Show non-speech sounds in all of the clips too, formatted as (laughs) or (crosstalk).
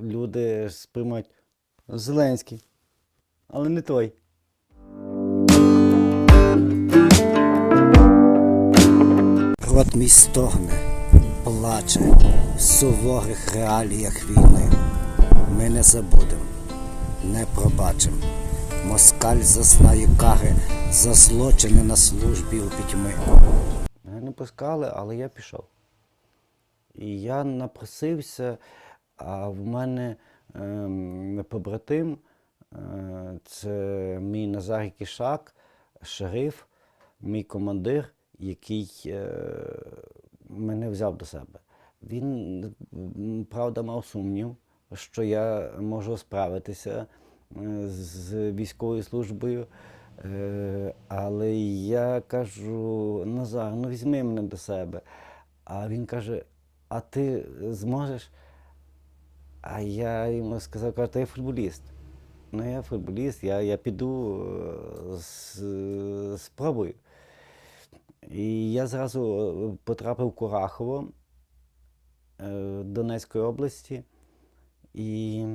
Люди сприймають Зеленський, але не той. Рот мій стогне, плаче в суворих реаліях війни. Ми не забудем, не пробачим. Москаль зазнає кари за злочини на службі у пітьми. Мене не пускали, але я пішов. І я напросився, а в мене ем, побратим, е, це мій Назарій Кішак, шериф, мій командир, який е, мене взяв до себе. Він, правда, мав сумнів, що я можу справитися е, з військовою службою. Е, Але я кажу, Назар, ну візьми мене до себе. А він каже: а ти зможеш? А я йому сказав, кажу, я футболіст. Ну, я футболіст, я, я піду е, спробую. І я зразу потрапив в Курахово е, Донецької області. І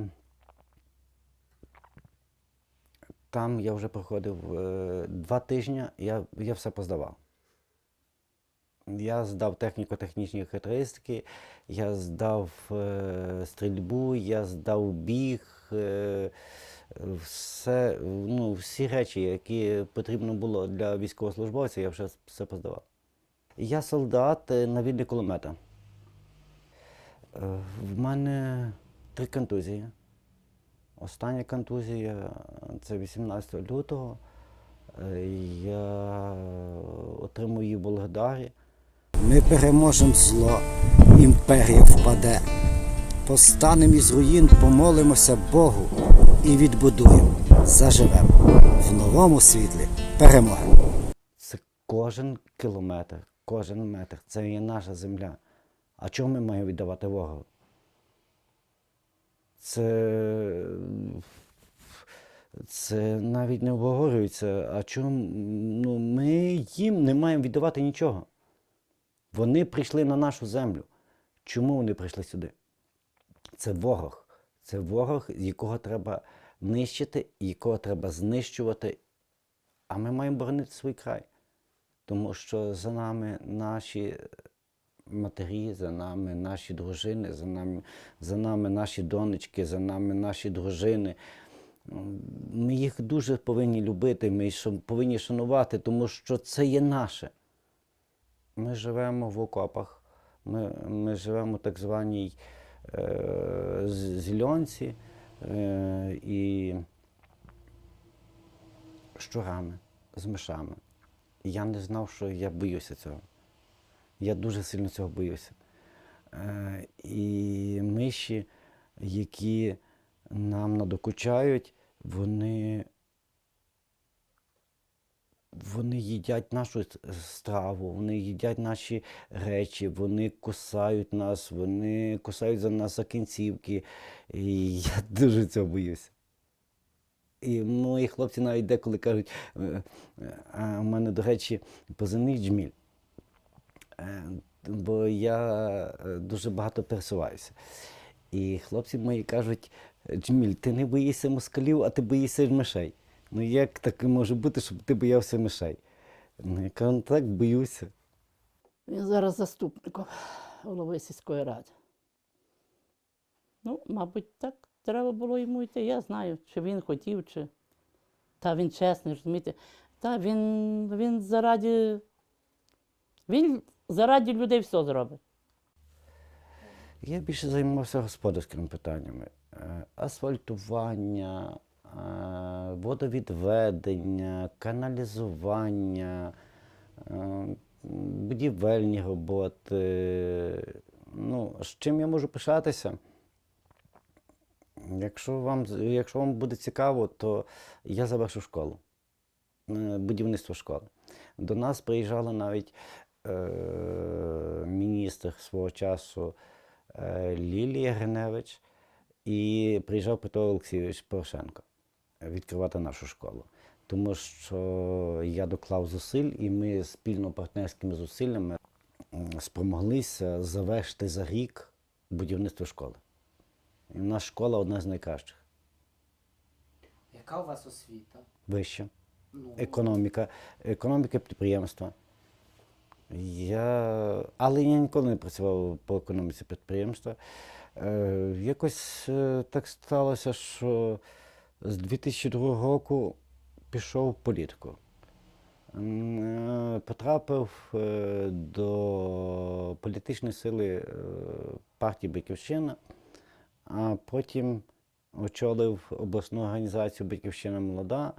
там я вже проходив е, два тижні, я, я все поздавав. Я здав техніко-технічні характеристики, я здав е, стрільбу, я здав біг, е, все, ну, всі речі, які потрібно було для військовослужбовця, я вже все поздавав. Я солдат е, на вільні кулемета. Е, В мене три контузії. Остання контузія це 18 лютого. Е, Я отримав її в Волгодарі. Ми переможемо зло, імперія впаде. Постанем із руїн, помолимося Богу і відбудуємо, заживемо в новому світлі перемоги. Це кожен кілометр, кожен метр. Це є наша земля. А чого ми маємо віддавати ворогу? Це, це навіть не обговорюється. А чому ну, ми їм не маємо віддавати нічого? Вони прийшли на нашу землю. Чому вони прийшли сюди? Це ворог. Це ворог, якого треба нищити, якого треба знищувати. А ми маємо боронити свій край. Тому що за нами наші матері, за нами наші дружини, за нами, за нами наші донечки, за нами наші дружини. Ми їх дуже повинні любити, ми їх повинні шанувати, тому що це є наше. Ми живемо в окопах, ми, ми живемо в так званій е, зільонці е, і щурами, з мишами. Я не знав, що я боюся цього. Я дуже сильно цього боюся. Е, і миші, які нам надокучають, вони, вони їдять нашу страву, вони їдять наші речі, вони кусають нас, вони кусають за нас кінцівки. І (laughs) я дуже цього боюся. І мої хлопці навіть деколи кажуть, е, е, а в мене, до речі, позивний джміль. Е, Бо я е, дуже багато пересуваюся. І хлопці мої кажуть, Джміль, ти не боїшся москалів, а ти боїшся мишей. Ну як таке може бути, щоб ти боявся мишей? Ну, я кажу, «Ну, так боюся. Він зараз заступником голови сільської ради. Ну, мабуть, так треба було йому йти. Я знаю, чи він хотів, чи. Та він чесний, розумієте. Та він, він заради. Він заради людей все зробить. Я більше займався господарськими питаннями. Е, Асфальтування, водовідведення, каналізування, е, будівельні роботи. Ну, з чим я можу пишатися? Якщо вам, якщо вам буде цікаво, то я завершу школу, е, будівництво школи. До нас приїжджали навіть е, міністр свого часу е, Лілія Гриневич і приїжджав Петро Олексійович Порошенко відкривати нашу школу. Тому що я доклав зусиль, і ми спільно партнерськими зусиллями спромоглися завершити за рік будівництво школи. І нас школа одна з найкращих. Яка у вас освіта? Вища. Ну, Економіка, економіка підприємства. Я... Але я ніколи не працював по економіці підприємства. Е, якось е, так сталося, що з 2002 року пішов в політику. Е, Потрапив е, до політичної сили е, партії Батьківщина, а потім очолив обласну організацію Батьківщина молода,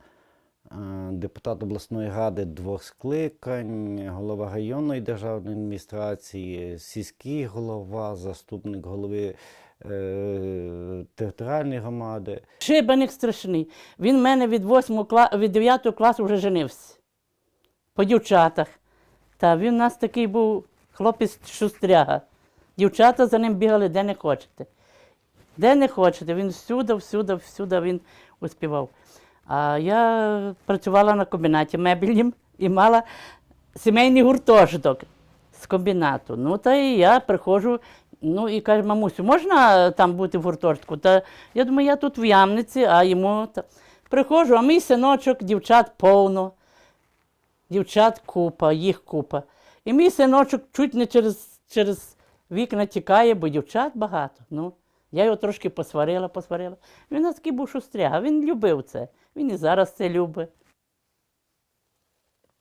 депутат обласної ради двох скликань, голова районної державної адміністрації, сільський голова, заступник голови е, територіальної громади. Шибаник страшний. Він в мене від 8 кла... від 9 класу вже женився. По дівчатах. Та він у нас такий був хлопець шустряга. Дівчата за ним бігали, де не хочете. Де не хочете, він всюди, всюди, всюди він успівав. А я працювала на комбінаті мебельнім і мала сімейний гуртожиток з комбінату. Ну, та і я приходжу, ну і кажу, мамусю, можна там бути в гуртожитку? Та я думаю, я тут в ямниці, а йому та... приходжу, а мій синочок, дівчат повно. Дівчат купа, їх купа. І мій синочок чуть не через, через вікна тікає, бо дівчат багато. Ну, я його трошки посварила, посварила. Він у такий був шустряга, він любив це. Він і зараз це любить.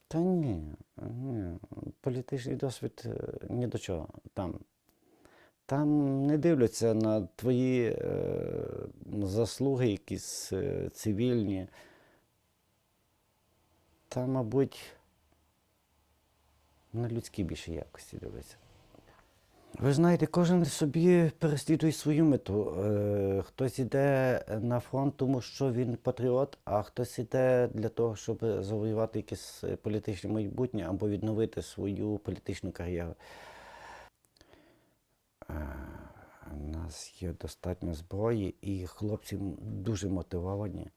Та ні, ні. Політичний досвід е, ні до чого там. Там не дивляться на твої е, заслуги, якісь е, цивільні. Там, мабуть, на людські більше якості дивляться. Ви знаєте, кожен собі переслідує свою мету. Е, Хтось іде на фронт, тому що він патріот, а хтось іде для того, щоб завоювати якесь е, політичне майбутнє або відновити свою політичну кар'єру. Е, У нас є достатньо зброї, і хлопці дуже мотивовані.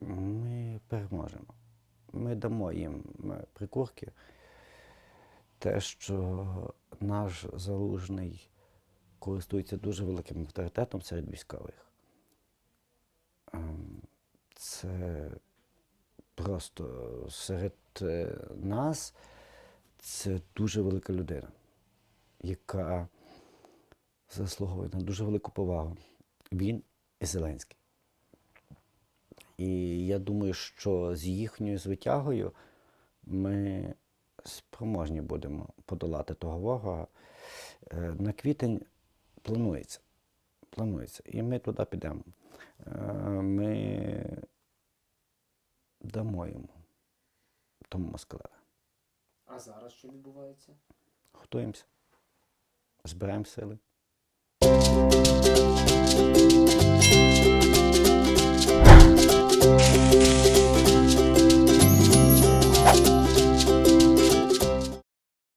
Ми переможемо. Ми дамо їм е, прикурки те, що наш залужний користується дуже великим авторитетом серед військових. Ем, Це просто серед е, нас це дуже велика людина, яка заслуговує на дуже велику повагу. Він і Зеленський. І я думаю, що з їхньою звитягою ми спроможні будемо подолати того ворога. Е, На квітень планується. Планується. І ми туди підемо. Е, Ми дамо йому тому москалеві. А зараз що відбувається? Готуємося. Збираємо сили.